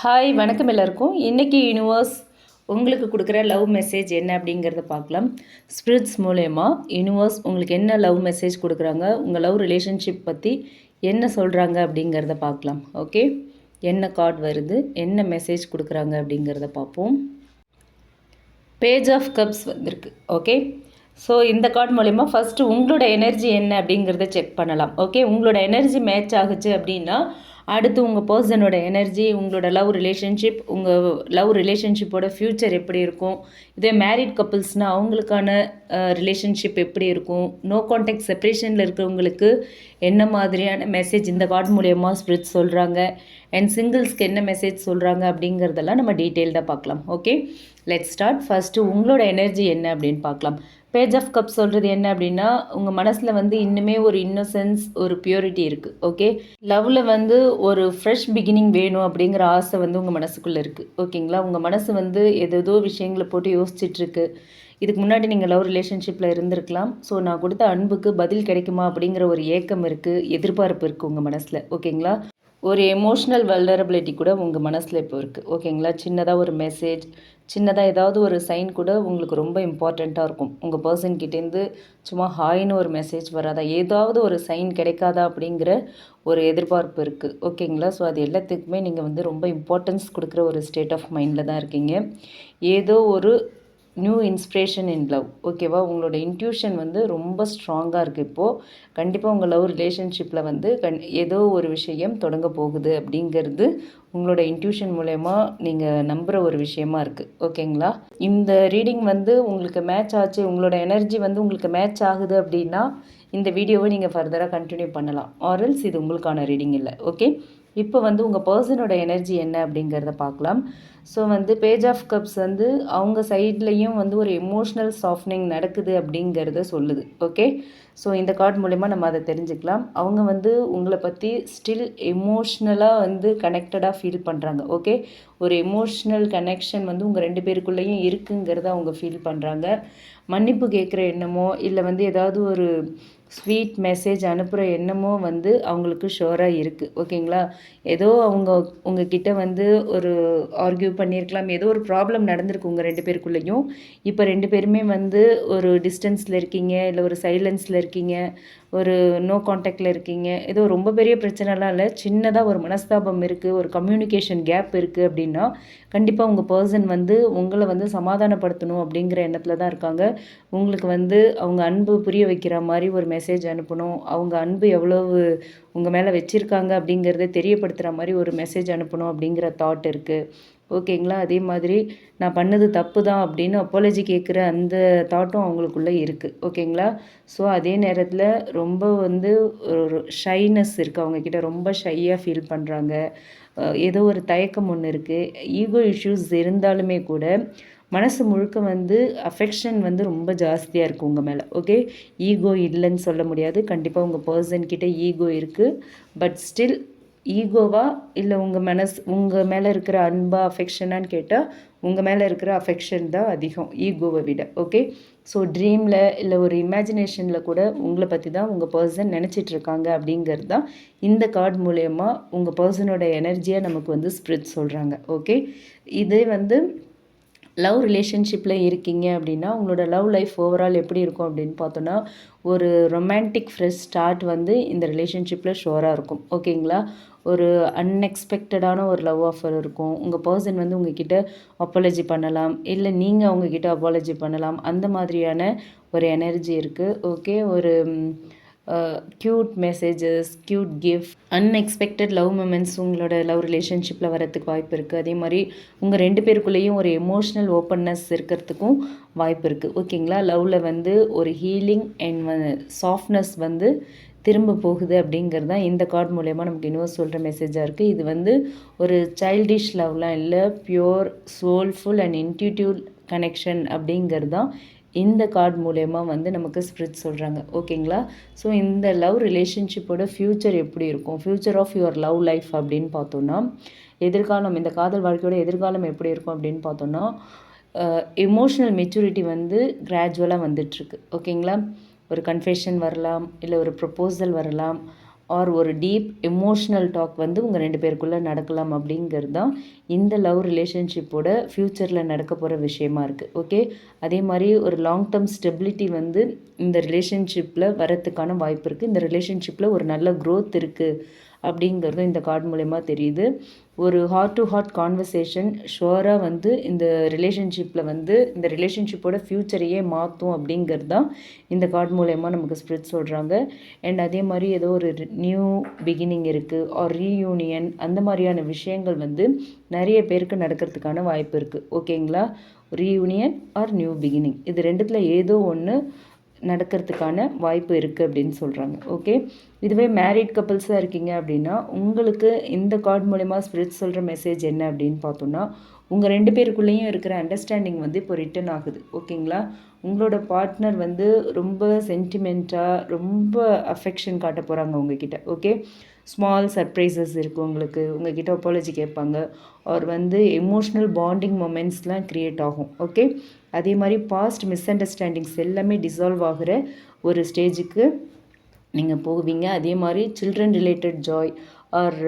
Hi வணக்கம் எல்லாருக்கும். இன்றைக்கி யூனிவர்ஸ் உங்களுக்கு கொடுக்குற லவ் மெசேஜ் என்ன அப்படிங்கிறத பார்க்கலாம். ஸ்பிரிட்ஸ் மூலயமா யூனிவர்ஸ் உங்களுக்கு என்ன லவ் மெசேஜ் கொடுக்குறாங்க? உங்கள் லவ் ரிலேஷன்ஷிப் பற்றி என்ன சொல்கிறாங்க அப்படிங்கிறத பார்க்கலாம். ஓகே என்ன கார்டு வருது? என்ன மெசேஜ் கொடுக்குறாங்க அப்படிங்கிறத பார்ப்போம். பேஜ் ஆஃப் கப்ஸ் வந்திருக்கு. ஓகே ஸோ இந்த கார்டு மூலயமா ஃபஸ்ட்டு உங்களோட எனர்ஜி என்ன அப்படிங்கிறத செக் பண்ணலாம். ஓகே உங்களோட எனர்ஜி மேட்ச் ஆகுச்சு அப்படின்னா அடுத்து உங்கள் பர்சனோட எனர்ஜி உங்களோட லவ் ரிலேஷன்ஷிப் உங்கள் லவ் ரிலேஷன்ஷிப்போட ஃப்யூச்சர் எப்படி இருக்கும்? இதே மேரிட் கப்புள்ஸ்னால் அவங்களுக்கான ரிலேஷன்ஷிப் எப்படி இருக்கும்? நோ கான்டாக்ட் செப்ரேஷனில் இருக்கிறவங்களுக்கு என்ன மாதிரியான மெசேஜ் இந்த கார்டு மூலயமா ஸ்பிரிட் சொல்கிறாங்க அண்ட் சிங்கிள்ஸ்க்கு என்ன மெசேஜ் சொல்கிறாங்க அப்படிங்கிறதெல்லாம் நம்ம டீட்டெயில்டாக பார்க்கலாம். ஓகே லெட் ஸ்டார்ட் ஃபஸ்ட்டு உங்களோட எனர்ஜி என்ன அப்படின்னு பார்க்கலாம். பேஜ் ஆஃப் கப் சொல்கிறது என்ன அப்படின்னா உங்கள் மனசில் வந்து இன்னுமே ஒரு இன்னோசென்ஸ் ஒரு பியூரிட்டி இருக்குது ஓகே லவ்வில் வந்து ஒரு ஃப்ரெஷ் பிகினிங் வேணும் அப்படிங்கிற ஆசை வந்து உங்கள் மனசுக்குள்ளே இருக்குது ஓகேங்களா? உங்கள் மனசு வந்து ஏதேதோ விஷயங்களை போட்டு யோசிச்சிட்ருக்கு. இதுக்கு முன்னாடி நீங்கள் லவ் ரிலேஷன்ஷிப்பில் இருந்திருக்கலாம். ஸோ நான் கொடுத்த அன்புக்கு பதில் கிடைக்குமா அப்படிங்கிற ஒரு ஏக்கம் இருக்குது எதிர்பார்ப்பு இருக்குது உங்கள் மனசில் ஓகேங்களா? ஒரு எமோஷ்னல் வல்னரபிலிட்டி கூட உங்கள் மனசில் இப்போ இருக்குது ஓகேங்களா சின்னதாக ஒரு மெசேஜ் சின்னதாக ஏதாவது ஒரு சைன் கூட உங்களுக்கு ரொம்ப இம்பார்ட்டண்ட்டாக இருக்கும். உங்கள் பர்சன் கிட்டேருந்து சும்மா ஹாய்னு ஒரு மெசேஜ் வராதா? ஏதாவது ஒரு சைன் கிடைக்காதா அப்படிங்கிற ஒரு எதிர்பார்ப்பு இருக்குது ஓகேங்களா ஸோ அது எல்லாத்துக்குமே நீங்கள் வந்து ரொம்ப இம்பார்ட்டன்ஸ் கொடுக்குற ஒரு ஸ்டேட் ஆஃப் மைண்டில் தான் இருக்கீங்க. ஏதோ ஒரு நியூ இன்ஸ்பிரேஷன் இன் லவ் ஓகேவா உங்களோட இன்ட்யூஷன் வந்து ரொம்ப ஸ்ட்ராங்காக இருக்குது இப்போது கண்டிப்பாக உங்கள் லவ் ரிலேஷன்ஷிப்பில் வந்து கண் ஏதோ ஒரு விஷயம் தொடங்க போகுது அப்படிங்கிறது உங்களோட இன்ட்யூஷன் மூலயமா நீங்கள் நம்புகிற ஒரு விஷயமா இருக்குது ஓகேங்களா இந்த ரீடிங் வந்து உங்களுக்கு மேட்ச் ஆச்சு உங்களோட எனர்ஜி வந்து உங்களுக்கு மேட்ச் ஆகுது அப்படின்னா இந்த வீடியோவை நீங்கள் ஃபர்தராக கண்டினியூ பண்ணலாம். ஆரல்ஸ் இது உங்களுக்கான ரீடிங் இல்லை. ஓகே இப்போ வந்து உங்கள் பர்சனோட எனர்ஜி என்ன அப்படிங்கிறத பார்க்கலாம். ஸோ வந்து பேஜ் ஆஃப் கப்ஸ் வந்து அவங்க சைட்லேயும் வந்து ஒரு எமோஷ்னல் சாஃப்ட்னிங் நடக்குது அப்படிங்கிறத சொல்லுது. ஓகே ஸோ இந்த கார்டு மூலிமா நம்ம அதை தெரிஞ்சுக்கலாம். அவங்க வந்து உங்களை பற்றி ஸ்டில் எமோஷ்னலாக வந்து கனெக்டடாக ஃபீல் பண்ணுறாங்க ஓகே ஒரு எமோஷ்னல் கனெக்ஷன் வந்து உங்கள் ரெண்டு பேருக்குள்ளேயும் இருக்குங்கிறத அவங்க ஃபீல் பண்ணுறாங்க மன்னிப்பு கேட்குற எண்ணமோ இல்லை வந்து ஏதாவது ஒரு ஸ்வீட் மெசேஜ் அனுப்புகிற எண்ணமோ வந்து அவங்களுக்கு ஷோராக இருக்குது ஓகேங்களா? ஏதோ அவங்க உங்ககிட்ட வந்து ஒரு ஆர்கியூ பண்ணியிருக்கலாம் ஏதோ ஒரு ப்ராப்ளம் நடந்திருக்கு உங்கள் ரெண்டு பேருக்குள்ளேயும். இப்போ ரெண்டு பேருமே வந்து ஒரு டிஸ்டன்ஸில் இருக்கீங்க. இல்லை ஒரு சைலன்ஸில் இருக்கீங்க. ஒரு நோ காண்டாக்டில் இருக்கீங்க. ஏதோ ரொம்ப பெரிய பிரச்சனைலாம் இல்லை. சின்னதாக ஒரு மனஸ்தாபம் இருக்குது ஒரு கம்யூனிகேஷன் கேப் இருக்குது அப்படின்னா கண்டிப்பாக உங்கள் பர்சன் வந்து உங்களை வந்து சமாதானப்படுத்தணும் அப்படிங்கிற எண்ணத்தில் தான் இருக்காங்க. உங்களுக்கு வந்து அவங்க அன்பு புரிய வைக்கிற மாதிரி ஒரு மெசேஜ் அனுப்பணும். அவங்க அன்பு எவ்வளவு உங்கள் மேலே வச்சுருக்காங்க அப்படிங்கிறத தெரியப்படுத்துகிற மாதிரி ஒரு மெசேஜ் அனுப்பணும் அப்படிங்கிற தாட் இருக்குது ஓகேங்களா? அதே மாதிரி நான் பண்ணது தப்பு தான் அப்படின்னு அப்பாலஜி கேட்குற அந்த தாட்டும் அவங்களுக்குள்ளே இருக்குது ஓகேங்களா? ஸோ அதே நேரத்தில் ரொம்ப வந்து ஒரு ஷைனஸ் இருக்குது அவங்கக்கிட்ட ரொம்ப ஷையாக ஃபீல் பண்ணுறாங்க ஏதோ ஒரு தயக்கம் ஒன்று இருக்குது ஈகோ இஷ்யூஸ் இருந்தாலுமே கூட மனசு முழுக்க வந்து அஃபெக்ஷன் வந்து ரொம்ப ஜாஸ்தியாக இருக்குது உங்கள் மேலே. ஓகே? ஈகோ இல்லைன்னு சொல்ல முடியாது. கண்டிப்பாக உங்கள் பர்சன் கிட்டே ஈகோ இருக்குது பட் ஸ்டில் ஈகோவா இல்லை உங்கள் மனசு உங்கள் மேலே இருக்கிற அன்பா அஃபெக்ஷனான்னு கேட்டால் உங்கள் மேலே இருக்கிற அஃபெக்ஷன் தான் அதிகம் ஈகோவை விட ஓகே ஸோ ட்ரீமில் இல்லை ஒரு இமேஜினேஷனில் கூட உங்களை பற்றி தான் உங்கள் பர்சன் நினச்சிட்ருக்காங்க அப்படிங்கிறது தான் இந்த கார்டு மூலயமா உங்கள் பர்சனோட எனர்ஜியாக நமக்கு வந்து ஸ்ப்ரிட் சொல்கிறாங்க ஓகே இதே வந்து லவ் ரிலேஷன்ஷிப்பில் இருக்கீங்க அப்படின்னா உங்களோட லவ் லைஃப் ஓவரால் எப்படி இருக்கும் அப்படின்னு பார்த்தோன்னா ஒரு ரொமான்டிக் ஃப்ரெஷ் ஸ்டார்ட் வந்து இந்த ரிலேஷன்ஷிப்பில் ஷோராக இருக்கும். ஓகேங்களா? ஒரு அன்எக்ஸ்பெக்டடான ஒரு லவ் ஆஃபர் இருக்கும். உங்கள் பர்சன் வந்து உங்ககிட்ட அப்பாலஜி பண்ணலாம். இல்லை நீங்கள் அவங்கக்கிட்ட அப்பாலஜி பண்ணலாம். அந்த மாதிரியான ஒரு எனர்ஜி இருக்குது ஓகே ஒரு cute messages cute gift unexpected love moments உங்களோட லவ் ரிலேஷன்ஷிப்பில் வரத்துக்கு வாய்ப்பு இருக்குது அதே மாதிரி உங்கள் ரெண்டு பேருக்குள்ளேயும் ஒரு எமோஷ்னல் ஓப்பன்னஸ் இருக்கிறதுக்கும் வாய்ப்பு இருக்குது ஓகேங்களா லவ்வில் வந்து ஒரு ஹீலிங் அண்ட் சாஃப்ட்னஸ் வந்து திரும்ப போகுது அப்படிங்கிறது தான் இந்த கார்டு மூலயமா நமக்கு இன்னும் சொல்கிற மெசேஜாக இருக்குது இது வந்து ஒரு சைல்டிஷ் லவ்லாம் இல்லை pure soulful and intuitive connection அப்படிங்கிறது தான் இந்த கார்டு மூலயமா வந்து நமக்கு ஸ்பிரிட் சொல்கிறாங்க ஓகேங்களா? ஸோ இந்த லவ் ரிலேஷன்ஷிப்போட ஃப்யூச்சர் எப்படி இருக்கும்? Future of your love life அப்படின்னு பார்த்தோன்னா எதிர்காலம் இந்த காதல் வாழ்க்கையோட எதிர்காலம் எப்படி இருக்கும் அப்படின்னு பார்த்தோன்னா எமோஷ்னல் மெச்சூரிட்டி வந்து கிராஜுவலாக வந்துட்டுருக்கு ஓகேங்களா? ஒரு கன்ஃபெஷன் வரலாம் இல்லை ஒரு ப்ரப்போசல் வரலாம். ஆர் ஒரு டீப் எமோஷ்னல் டாக் வந்து உங்கள் ரெண்டு பேருக்குள்ளே நடக்கலாம் அப்படிங்கிறது தான் இந்த லவ் ரிலேஷன்ஷிப்போட ஃப்யூச்சரில் நடக்க போகிற விஷயமா இருக்குது ஓகே அதே மாதிரி ஒரு லாங் டேர்ம் ஸ்டெபிலிட்டி வந்து இந்த ரிலேஷன்ஷிப்பில் வரத்துக்கான வாய்ப்பு இருக்குது இந்த ரிலேஷன்ஷிப்பில் ஒரு நல்ல க்ரோத் இருக்குது அப்படிங்கிறதும் இந்த கார்டு மூலயமா தெரியுது. ஒரு ஹார்ட் டு ஹார்ட் கான்வர்சேஷன் ஷுவராக வந்து இந்த ரிலேஷன்ஷிப்பில் வந்து இந்த ரிலேஷன்ஷிப்போட ஃப்யூச்சரையே மாற்றும் அப்படிங்கிறது தான் இந்த கார்டு மூலயமா நமக்கு ஸ்ப்ரிட் சொல்கிறாங்க அண்ட் அதே மாதிரி ஏதோ ஒரு நியூ பிகினிங் இருக்குது ஆர் ரீயூனியன் அந்த மாதிரியான விஷயங்கள் வந்து நிறைய பேருக்கு நடக்கிறதுக்கான வாய்ப்பு இருக்குது ஓகேங்களா ரீயூனியன் ஆர் நியூ பிகினிங் இது ரெண்டுத்தில் ஏதோ ஒன்று நடக்கிறதுக்கான வாய்ப்பு இருக்குது அப்படின்னு சொல்கிறாங்க ஓகே இதுவே மேரிட் கப்புள்ஸாக இருக்கீங்க அப்படின்னா உங்களுக்கு இந்த கார்டு மூலயமா ஸ்பிரிட் சொல்கிற மெசேஜ் என்ன அப்படின்னு பார்த்தோன்னா உங்கள் ரெண்டு பேருக்குள்ளேயும் இருக்கிற அண்டர்ஸ்டாண்டிங் வந்து இப்போ ரிட்டன் ஆகுது. ஓகேங்களா உங்களோட பார்ட்னர் வந்து ரொம்ப சென்டிமெண்ட்டாக ரொம்ப அஃபெக்ஷன் காட்ட போகிறாங்க உங்ககிட்ட. ஓகே ஸ்மால் சர்ப்ரைசஸ் இருக்குது உங்களுக்கு. உங்ககிட்ட அப்பாலஜி கேட்பாங்க. அவர் வந்து எமோஷ்னல் பாண்டிங் மொமெண்ட்ஸ்லாம் க்ரியேட் ஆகும். ஓகே அதே மாதிரி பாஸ்ட் மிஸ் அண்டர்ஸ்டாண்டிங்ஸ் எல்லாமே டிசால்வ் ஆகிற ஒரு ஸ்டேஜுக்கு நீங்கள் போவீங்க. அதே மாதிரி சில்ட்ரன் ரிலேட்டட் ஜாய் ஆர்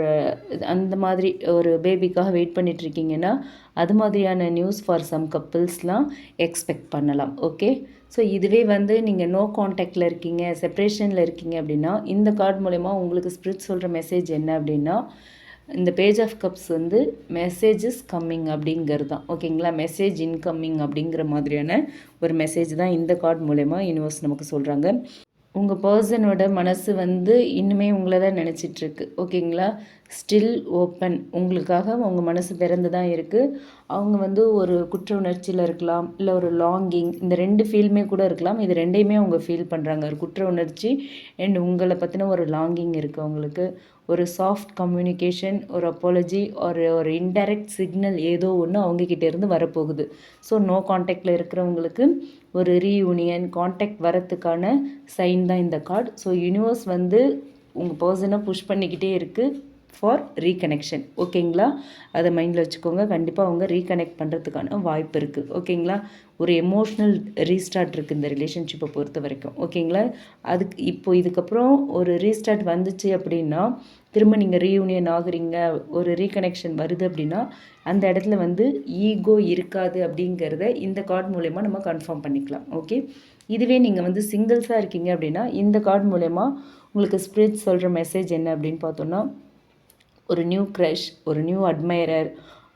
அந்த மாதிரி ஒரு பேபிக்காக வெயிட் பண்ணிகிட்ருக்கீங்கன்னா அது மாதிரியான நியூஸ் ஃபார் சம் கப்புள்ஸ்லாம் எக்ஸ்பெக்ட் பண்ணலாம் ஓகே ஸோ இதுவே வந்து நீங்கள் நோ காண்டாக்டில் இருக்கீங்க செப்ரேஷனில் இருக்கீங்க அப்படின்னா இந்த கார்டு மூலயமா உங்களுக்கு ஸ்பிரிட் சொல்கிற மெசேஜ் என்ன அப்படின்னா இந்த பேஜ் ஆஃப் கப்ஸ் வந்து மெசேஜஸ் கம்மிங் அப்படிங்கிறது தான் ஓகேங்களா மெசேஜ் இன்கம்மிங் அப்படிங்கிற மாதிரியான ஒரு மெசேஜ் தான் இந்த கார்டு மூலயமா யூனிவர்ஸ் நமக்கு சொல்கிறாங்க உங்கள் பர்சனோட மனசு வந்து இன்னுமே உங்களை தான் நினச்சிட்ருக்கு. ஓகேங்களா? ஸ்டில் ஓப்பன் உங்களுக்காக உங்கள் மனசு பிறந்து தான் இருக்குது அவங்க வந்து ஒரு குற்ற உணர்ச்சியில் இருக்கலாம் இல்லை ஒரு லாங்கிங் இந்த ரெண்டு ஃபீல்மே கூட இருக்கலாம். இது ரெண்டையுமே அவங்க ஃபீல் பண்ணுறாங்க ஒரு குற்ற உணர்ச்சி அண்ட் உங்களை பற்றின ஒரு லாங்கிங் இருக்குது அவங்களுக்கு. ஒரு சாஃப்ட் கம்யூனிகேஷன் ஒரு அப்பாலஜி ஒரு ஒரு இன்டைரக்ட் சிக்னல் ஏதோ ஒன்று அவங்கக்கிட்டேருந்து வரப்போகுது. ஸோ நோ காண்டாக்டில் இருக்கிறவங்களுக்கு ஒரு ரீயூனியன் காண்டாக்ட் வரத்துக்கான சைன் தான் இந்த கார்டு ஸோ யூனிவர்ஸ் வந்து உங்கள் பர்சனை புஷ் பண்ணிக்கிட்டே இருக்குது ஃபார் ரீகனெக்ஷன் ஓகேங்களா அதை மைண்டில் வச்சுக்கோங்க. கண்டிப்பாக அவங்க ரீகனெக்ட் பண்ணுறதுக்கான வாய்ப்பு இருக்குது ஓகேங்களா ஒரு எமோஷ்னல் ரீஸ்டார்ட் இருக்குது இந்த ரிலேஷன்ஷிப்பை பொறுத்த வரைக்கும் ஓகேங்களா அதுக்கு இப்போ இதுக்கப்புறம் ஒரு ரீஸ்டார்ட் வந்துச்சு அப்படின்னா திரும்ப நீங்கள் ரீயூனியன் ஆகுறீங்க ஒரு ரீகனெக்ஷன் வருது அப்படின்னா அந்த இடத்துல வந்து ஈகோ இருக்காது அப்படிங்கிறத இந்த கார்டு மூலயமா நம்ம கன்ஃபார்ம் பண்ணிக்கலாம். ஓகே இதுவே நீங்கள் வந்து சிங்கிள்ஸாக இருக்கீங்க அப்படின்னா இந்த கார்டு மூலயமா உங்களுக்கு ஸ்பிரிட் சொல்கிற மெசேஜ் என்ன அப்படின்னு பார்த்தோன்னா ஒரு நியூ க்ரஷ் ஒரு நியூ அட்மைரர்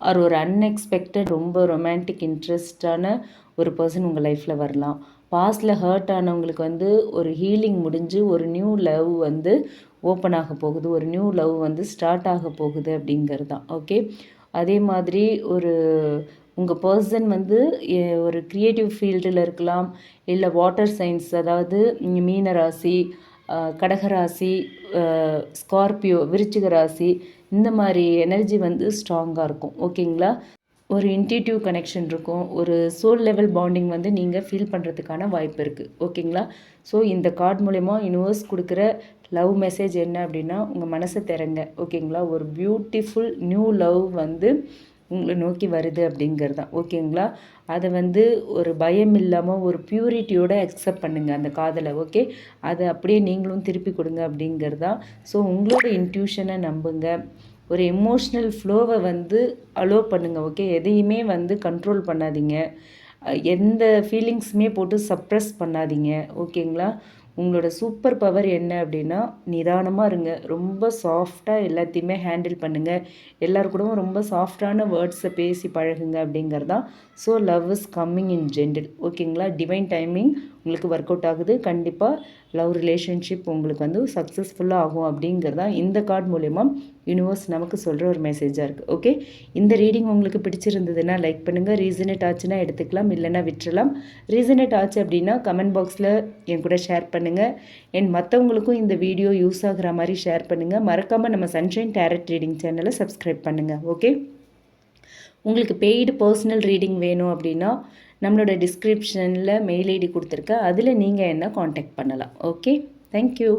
ஆர் ஒரு அன்எக்ஸ்பெக்டட் ரொம்ப ரொமான்டிக் இன்ட்ரெஸ்டான ஒரு பர்சன் உங்கள் லைஃப்பில் வரலாம். பாஸ்டில் ஹர்ட் ஆனவங்களுக்கு வந்து ஒரு ஹீலிங் முடிஞ்சு ஒரு நியூ லவ் வந்து ஓப்பன் ஆக போகுது. ஒரு நியூ லவ் வந்து ஸ்டார்ட் ஆக போகுது அப்படிங்கிறது தான். ஓகே அதே மாதிரி ஒரு உங்கள் பர்சன் வந்து ஒரு க்ரியேட்டிவ் ஃபீல்டில் இருக்கலாம். இல்லை வாட்டர் சயின்ஸ் அதாவது மீனராசி கடகராசி ஸ்கார்பியோ விருச்சிக ராசி இந்த மாதிரி எனர்ஜி வந்து ஸ்ட்ராங்காக இருக்கும். ஓகேங்களா? ஒரு இன்டியூட்டிவ் கனெக்ஷன் இருக்கும். ஒரு சோல் லெவல் பாண்டிங் வந்து நீங்கள் ஃபீல் பண்ணுறதுக்கான வாய்ப்பு இருக்குது ஓகேங்களா? ஸோ இந்த கார்டு மூலயமா யூனிவர்ஸ் கொடுக்குற லவ் மெசேஜ் என்ன அப்படின்னா உங்கள் மனசை திறங்க. ஓகேங்களா? ஒரு பியூட்டிஃபுல் நியூ லவ் வந்து உங்களை நோக்கி வருது அப்படிங்கிறது தான். ஓகேங்களா? அதை வந்து ஒரு பயம் இல்லாமல் ஒரு ப்யூரிட்டியோடு அக்செப்ட் பண்ணுங்கள் அந்த காதலை ஓகே? அதை அப்படியே நீங்களும் திருப்பி கொடுங்க அப்படிங்கிறது தான். ஸோ உங்களோட இன்ட்யூஷனை நம்புங்க. ஒரு எமோஷ்னல் ஃப்ளோவை வந்து அலோ பண்ணுங்கள் ஓகே? எதையுமே வந்து கண்ட்ரோல் பண்ணாதீங்க. எந்த ஃபீலிங்ஸுமே போட்டு சப்ரெஸ் பண்ணாதீங்க ஓகேங்களா? உங்களோட சூப்பர் பவர் என்ன அப்படின்னா நிதானமாக இருங்க. ரொம்ப சாஃப்டாக எல்லாத்தையுமே ஹேண்டில் பண்ணுங்கள் எல்லாரு கூடவும் ரொம்ப சாஃப்டான வேர்ட்ஸை பேசி பழகுங்க அப்படிங்கிறதான் so love is coming in gentle ஓகேங்களா டிவைன் டைமிங் உங்களுக்கு ஒர்க் அவுட் ஆகுது. கண்டிப்பாக லவ் ரிலேஷன்ஷிப் உங்களுக்கு வந்து சக்ஸஸ்ஃபுல்லாக ஆகும் அப்படிங்கிறது தான் இந்த கார்டு மூலயமா யூனிவர்ஸ் நமக்கு சொல்கிற ஒரு மெசேஜாக இருக்குது ஓகே இந்த ரீடிங் உங்களுக்கு பிடிச்சிருந்ததுன்னா லைக் பண்ணுங்கள் ரீசனேட் ஆச்சுன்னா எடுத்துக்கலாம். இல்லைனா விட்டுறலாம். ரீசனேட் ஆச்சு அப்படின்னா கமெண்ட் பாக்ஸில் என் கூட ஷேர் பண்ணுங்கள் என் மற்றவங்களுக்கும் இந்த வீடியோ யூஸ் ஆகிற மாதிரி ஷேர் பண்ணுங்கள் மறக்காமல் நம்ம சன்ஷைன் டேரட் ரீடிங் சேனலை சப்ஸ்கிரைப் பண்ணுங்கள் ஓகே உங்களுக்கு பெய்டு பர்சனல் ரீடிங் வேணும் அப்படின்னா நம்மளோட டிஸ்கிரிப்ஷனில் மெயில் ஐடி கொடுத்துருக்கேன் அதில் நீங்கள் என்ன காண்டாக்ட் பண்ணலாம். Okay thank you